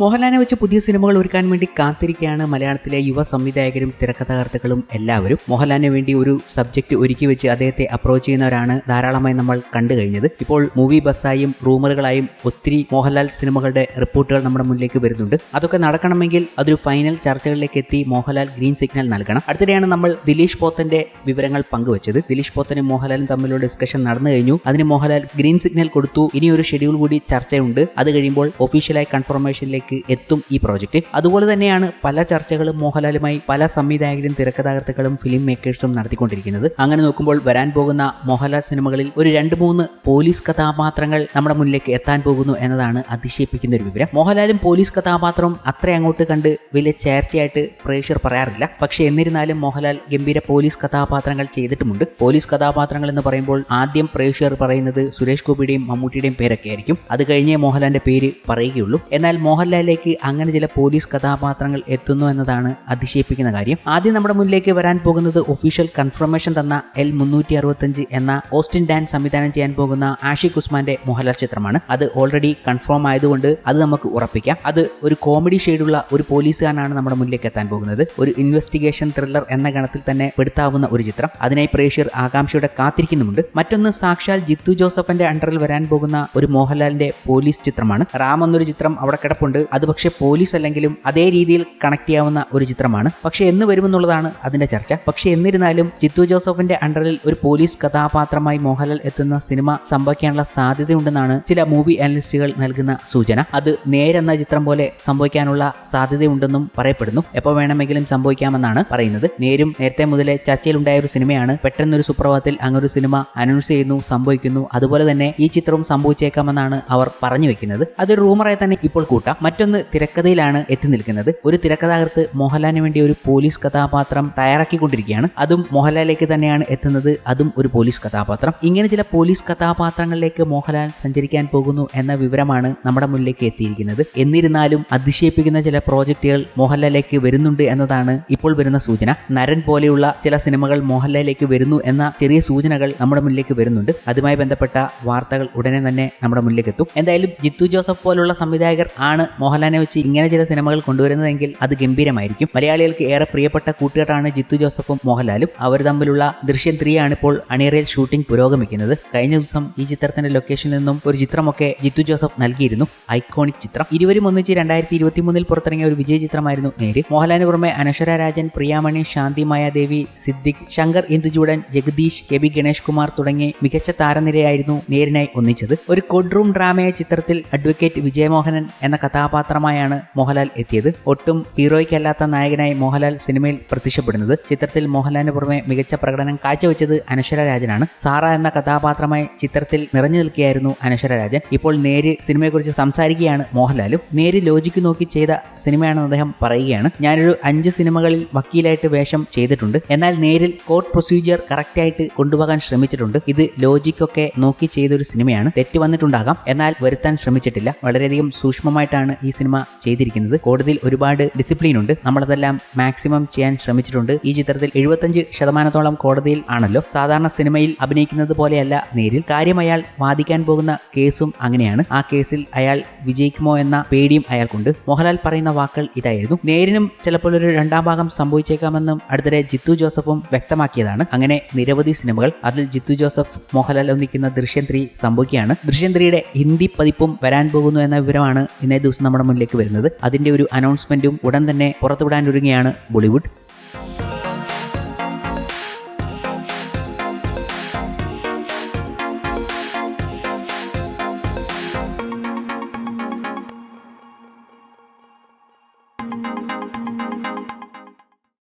മോഹൻലാലിനെ വെച്ച് പുതിയ സിനിമകൾ ഒരുക്കാൻ വേണ്ടി കാത്തിരിക്കുകയാണ് മലയാളത്തിലെ യുവ സംവിധായകരും തിരക്കഥാകൃത്തുക്കളും എല്ലാവരും. മോഹൻലാലിന് വേണ്ടി ഒരു സബ്ജക്ട് ഒരുക്കി വെച്ച് അദ്ദേഹത്തെ അപ്രോച്ച് ചെയ്യുന്നവരാണ് ധാരാളമായി നമ്മൾ കണ്ടു കഴിഞ്ഞത്. ഇപ്പോൾ മൂവി ബസ്സായും റൂമറുകളായും ഒത്തിരി മോഹൻലാൽ സിനിമകളുടെ റിപ്പോർട്ടുകൾ നമ്മുടെ മുന്നിലേക്ക് വരുന്നുണ്ട്. അതൊക്കെ നടക്കണമെങ്കിൽ അതൊരു ഫൈനൽ ചർച്ചകളിലേക്ക് എത്തി മോഹൻലാൽ ഗ്രീൻ സിഗ്നൽ നൽകണം. അടുത്തിടെയാണ് നമ്മൾ ദിലീഷ് പോത്തന്റെ വിവരങ്ങൾ പങ്കുവച്ചത്. ദിലീഷ് പോത്തനും മോഹൻലാലും തമ്മിലുള്ള ഡിസ്കഷൻ നടന്നു കഴിഞ്ഞു. അതിന് മോഹൻലാൽ ഗ്രീൻ സിഗ്നൽ കൊടുത്തു. ഇനി ഒരു ഷെഡ്യൂൾ കൂടി ചർച്ചയുണ്ട്. അത് കഴിയുമ്പോൾ ഒഫീഷ്യലായി കൺഫർമേഷനിലേക്ക് എത്തും ഈ പ്രോജക്റ്റ്. അതുപോലെ തന്നെയാണ് പല ചർച്ചകളും മോഹൻലാലുമായി പല സംവിധായകരും തിരക്കഥാകൃത്തുക്കളും ഫിലിം മേക്കേഴ്സും നടത്തിക്കൊണ്ടിരിക്കുന്നത്. അങ്ങനെ നോക്കുമ്പോൾ വരാൻ പോകുന്ന മോഹൻലാൽ സിനിമകളിൽ ഒരു രണ്ട് മൂന്ന് പോലീസ് കഥാപാത്രങ്ങൾ നമ്മുടെ മുന്നിലേക്ക് എത്താൻ പോകുന്നു എന്നതാണ് അതിശയിപ്പിക്കുന്ന ഒരു വിവരം. മോഹൻലാലും പോലീസ് കഥാപാത്രവും അത്ര അങ്ങോട്ട് കണ്ട് വലിയ ചേർച്ചയായിട്ട് പ്രേക്ഷകർ പറയാറില്ല. പക്ഷേ എന്നിരുന്നാലും മോഹൻലാൽ ഗംഭീര പോലീസ് കഥാപാത്രങ്ങൾ ചെയ്തിട്ടുമുണ്ട്. പോലീസ് കഥാപാത്രങ്ങൾ എന്ന് പറയുമ്പോൾ ആദ്യം പ്രേക്ഷകർ പറയുന്നത് സുരേഷ് ഗോപിയുടെയും മമ്മൂട്ടിയുടെയും പേരൊക്കെ ആയിരിക്കും അത് കഴിഞ്ഞേ മോഹൻലാലിന്റെ പേര് പറയുകയുള്ളൂ. എന്നാൽ മോഹൻലാലിലേക്ക് അങ്ങനെ ചില പോലീസ് കഥാപാത്രങ്ങൾ എത്തുന്നു എന്നതാണ് അതിശയിപ്പിക്കുന്ന കാര്യം. ആദ്യം നമ്മുടെ മുന്നിലേക്ക് വരാൻ പോകുന്നത് ഒഫീഷ്യൽ കൺഫർമേഷൻ തന്ന എൽ മുന്നൂറ്റി അറുപത്തഞ്ച് എന്ന ഓസ്റ്റിൻ ഡാൻ സംവിധാനം ചെയ്യാൻ പോകുന്ന ആഷിഖ് ഉസ്മാന്റെ മോഹൻലാൽ ചിത്രമാണ്. അത് ഓൾറെഡി കൺഫേം ആയതുകൊണ്ട് അത് നമുക്ക് ഉറപ്പിക്കാം. അത് ഒരു കോമഡി ഷെയ്ഡുള്ള ഒരു പോലീസുകാരനാണ് നമ്മുടെ മുന്നിലേക്ക് എത്താൻ പോകുന്നത്. ഒരു ഇൻവെസ്റ്റിഗേഷൻ ത്രില്ലർ എന്ന ഗണത്തിൽ തന്നെ പെടുത്താവുന്ന ഒരു ചിത്രം. അതിനായി പ്രേക്ഷകർ ആകാംക്ഷയോടെ കാത്തിരിക്കുന്നുമുണ്ട്. മറ്റൊന്ന് സാക്ഷാൽ ജിത്തു ജോസഫിന്റെ അണ്ടറിൽ വരാൻ പോകുന്ന ഒരു മോഹൻലാലിന്റെ പോലീസ് ചിത്രമാണ്. റാം എന്നൊരു ചിത്രം അവിടെ കിടപ്പുണ്ട്. അത് പക്ഷേ പോലീസ് അല്ലെങ്കിലും അതേ രീതിയിൽ കണക്ട് ചെയ്യാവുന്ന ഒരു ചിത്രമാണ്. പക്ഷേ എന്ന് വരുമെന്നുള്ളതാണ് അതിന്റെ ചർച്ച. പക്ഷേ എന്നിരുന്നാലും ജിത്തു ജോസഫിന്റെ അണ്ടറിൽ ഒരു പോലീസ് കഥാപാത്രമായി മോഹൻലാൽ എത്തുന്ന സിനിമ സംഭവിക്കാനുള്ള സാധ്യതയുണ്ടെന്നാണ് ചില മൂവി അനലിസ്റ്റുകൾ നൽകുന്ന സൂചന. അത് നേരെന്ന ചിത്രം പോലെ സംഭവിക്കാനുള്ള സാധ്യതയുണ്ടെന്നും പറയപ്പെടുന്നു. എപ്പോൾ വേണമെങ്കിലും സംഭവിക്കാമെന്നാണ് പറയുന്നത്. നേരും നേരത്തെ മുതലേ ചർച്ചയിലുണ്ടായ ഒരു സിനിമയാണ്. പെട്ടെന്നൊരു സുപ്രഭാതത്തിൽ അങ്ങനൊരു സിനിമ അനൗൺസ് ചെയ്യുന്നു സംഭവിക്കുന്നു. അതുപോലെ തന്നെ ഈ ചിത്രവും സംഭവിച്ചേക്കാമെന്നാണ് അവർ പറഞ്ഞു വെക്കുന്നത്. അതൊരു റൂമറായി തന്നെ ഇപ്പോൾ കൂട്ടാം. മറ്റൊന്ന് തിരക്കഥയിലാണ് എത്തി നിൽക്കുന്നത്. ഒരു തിരക്കഥാകൃത്ത് മോഹൻലാലിന് വേണ്ടി ഒരു പോലീസ് കഥാപാത്രം തയ്യാറാക്കിക്കൊണ്ടിരിക്കുകയാണ്. അതും മോഹൻലാലിലേക്ക് തന്നെയാണ് എത്തുന്നത്. അതും ഒരു പോലീസ് കഥാപാത്രം. ഇങ്ങനെ ചില പോലീസ് കഥാപാത്രങ്ങളിലേക്ക് മോഹൻലാൽ സഞ്ചരിക്കാൻ പോകുന്നു എന്ന വിവരമാണ് നമ്മുടെ മുന്നിലേക്ക് എത്തിയിരിക്കുന്നത്. എന്നിരുന്നാലും അതിശയിപ്പിക്കുന്ന ചില പ്രോജക്റ്റുകൾ മോഹൻലാലിലേക്ക് വരുന്നുണ്ട് എന്നതാണ് ഇപ്പോൾ വരുന്ന സൂചന. നരൻ പോലെയുള്ള ചില സിനിമകൾ മോഹൻലാലിലേക്ക് വരുന്നു എന്ന ചെറിയ സൂചനകൾ നമ്മുടെ മുന്നിലേക്ക് വരുന്നുണ്ട്. അതുമായി ബന്ധപ്പെട്ട വാർത്തകൾ ഉടനെ തന്നെ നമ്മുടെ മുന്നിലേക്ക് എത്തും. എന്തായാലും ജിത്തു ജോസഫ് പോലുള്ള സംവിധായകർ ആണ് മോഹൻലാലിനെ വെച്ച് ഇങ്ങനെ ചില സിനിമകൾ കൊണ്ടുവരുന്നതെങ്കിൽ അത് ഗംഭീരമായിരിക്കും. മലയാളികൾക്ക് ഏറെ പ്രിയപ്പെട്ട കൂട്ടുകെട്ടാണ് ജിത്തു ജോസഫും മോഹൻലാലും. അവർ തമ്മിലുള്ള ദൃശ്യം ത്രീ ആണ് ഇപ്പോൾ അണിയറയിൽ ഷൂട്ടിംഗ് പുരോഗമിക്കുന്നത്. കഴിഞ്ഞ ദിവസം ഈ ചിത്രത്തിന്റെ ലൊക്കേഷനിൽ നിന്നും ഒരു ചിത്രമൊക്കെ ജിത്തു ജോസഫ് നൽകിയിരുന്നു. ഐക്കോണിക് ചിത്രം. ഇരുവരും ഒന്നിച്ച് രണ്ടായിരത്തി ഇരുപത്തി മൂന്നിൽ പുറത്തിറങ്ങിയ ഒരു വിജയ ചിത്രമായിരുന്നു നേര്. മോഹൻലാലിന് പുറമെ അനശ്വര രാജൻ പ്രിയാമണി ശാന്തി മായാദേവി സിദ്ദിഖ് ശങ്കർ ഇന്ദുചൂടൻ ജഗദീഷ് കെ ബി ഗണേഷ് കുമാർ തുടങ്ങി മികച്ച താരനിരയായിരുന്നു നേരിനായി ഒന്നിച്ചത്. ഒരു കോഡ്റൂം ഡ്രാമയായ ചിത്രത്തിൽ അഡ്വക്കേറ്റ് വിജയമോഹനൻ എന്ന കഥാപാത്രമായാണ് മോഹൻലാൽ എത്തിയത്. ഒട്ടും ഹീറോയ്ക്കല്ലാത്ത നായകനായി മോഹൻലാൽ സിനിമയിൽ പ്രത്യക്ഷപ്പെടുന്നത്. ചിത്രത്തിൽ മോഹൻലാലിന് പുറമെ മികച്ച പ്രകടനം കാഴ്ചവെച്ചത് അനശ്വര രാജനാണ്. സാറ എന്ന കഥാപാത്രമായി ചിത്രത്തിൽ നിറഞ്ഞു നിൽക്കുകയായിരുന്നു അനശ്വര രാജൻ. ഇപ്പോൾ നേര് സിനിമയെക്കുറിച്ച് സംസാരിക്കുകയാണ് മോഹൻലാലും. നേര് ലോജിക്ക് നോക്കി ചെയ്ത സിനിമയാണെന്ന് അദ്ദേഹം പറയുകയാണ്. ഞാനൊരു അഞ്ച് സിനിമകളിൽ വക്കീലായിട്ട് വേഷം ചെയ്തിട്ടുണ്ട്. എന്നാൽ നേരിൽ കോർട്ട് പ്രൊസീജിയർ കറക്റ്റായിട്ട് കൊണ്ടുപോകാൻ ശ്രമിച്ചിട്ടുണ്ട്. ഇത് ലോജിക്കൊക്കെ നോക്കി ചെയ്തൊരു സിനിമയാണ്. തെറ്റ് വന്നിട്ടുണ്ടാകാം. എന്നാൽ വരുത്താൻ ശ്രമിച്ചിട്ടില്ല. വളരെയധികം സൂക്ഷ്മമായിട്ടാണ് ഈ സിനിമ ചെയ്തിരിക്കുന്നത്. കോടതിയിൽ ഒരുപാട് ഡിസിപ്ലിൻ ഉണ്ട്. നമ്മളതെല്ലാം മാക്സിമം ചെയ്യാൻ ശ്രമിച്ചിട്ടുണ്ട്. ഈ ചിത്രത്തിൽ എഴുപത്തഞ്ച് ശതമാനത്തോളം കോടതിയിൽ ആണല്ലോ. സാധാരണ സിനിമയിൽ അഭിനയിക്കുന്നത് പോലെയല്ല നേരിൽ. കാര്യം അയാൾ വാദിക്കാൻ പോകുന്ന കേസും അങ്ങനെയാണ്. ആ കേസിൽ അയാൾ വിജയിക്കുമോ എന്ന പേടിയും അയാൾക്കുണ്ട്. മോഹൻലാൽ പറയുന്ന വാക്കുകൾ ഇതായിരുന്നു. നേരിനും ചിലപ്പോൾ ഒരു രണ്ടാം ഭാഗം സംഭവിച്ചേക്കാമെന്നും അടുത്തിടെ ജിത്തു ജോസഫും വ്യക്തമാക്കിയതാണ്. അങ്ങനെ നിരവധി സിനിമകൾ അതിൽ ജിത്തു ജോസഫ് മോഹൻലാൽ ഒന്നിക്കുന്ന ദൃശ്യം ത്രീ സംഭവിക്കുകയാണ്. ദൃശ്യം ത്രീയുടെ ഹിന്ദി പതിപ്പും വരാൻ പോകുന്നു എന്ന വിവരമാണ് ഇന്നേ ദിവസം നമ്മുടെ മുന്നിലേക്ക് വരുന്നത്. അതിന്റെ ഒരു അനൗൺസ്മെന്റും ഉടൻ തന്നെ പുറത്തുവിടാൻ ഒരുങ്ങിയാണ് ബോളിവുഡ്.